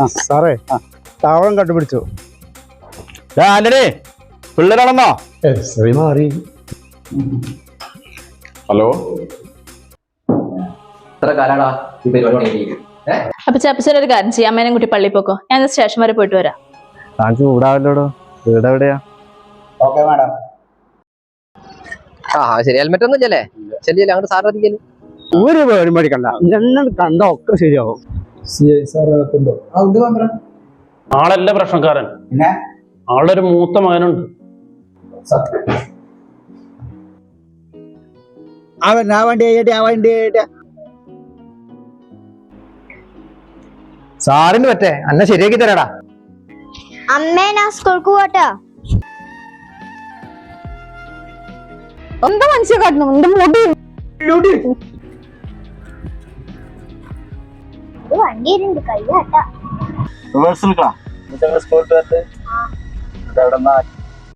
ആ സാറേ ആ. താവളം കണ്ടുപിടിച്ചു. ആന്റണി പിള്ളേരാണെന്നോ മാറി. ഹലോ? എത്ര കാലാടാ? ഈ പരിപാടി? അപ്പൊ ചപ്പച്ചൻ ഒരു കാര്യം ചെയ്യാം. അമ്മേനെ കുട്ടി പള്ളി പോക്കോ. ഞാൻ സ്റ്റേഷൻ വരെ പോയിട്ട് വരാം. താൻ ചൂടാവല്ലോടോ വീട് എവിടെയാ? ആ ശരി. ഹെൽമെറ്റ് ഒന്നും ഇല്ലല്ലേ? ശരി അങ്ങോട്ട് സാറിന് ഒരു പരിപാടി കണ്ട എന്നെ കണ്ട ഒക്കെ ശരിയാവും. ആളല്ല പ്രശ്നക്കാരൻ. ആളുടെ ഒരു മൂത്ത മകനുണ്ട്. അവൻ ആ വണ്ടി ആയിട്ട് ആ വണ്ടി ആയിട്ട് സാറിന് പറ്റേ? അന്നെ ശരിയാക്കി തരാടാ. അമ്മേ ഞാൻ സ്കൂൾക്ക് പോട്ടോ. എന്താ മനുഷ്യ കാട്ടണം എന്റെ മുടി? ഇത് വണ്ടി ഇരുണ്ട് കൈ കാട്ടാ റിവേഴ്സ് നിൽക്കണം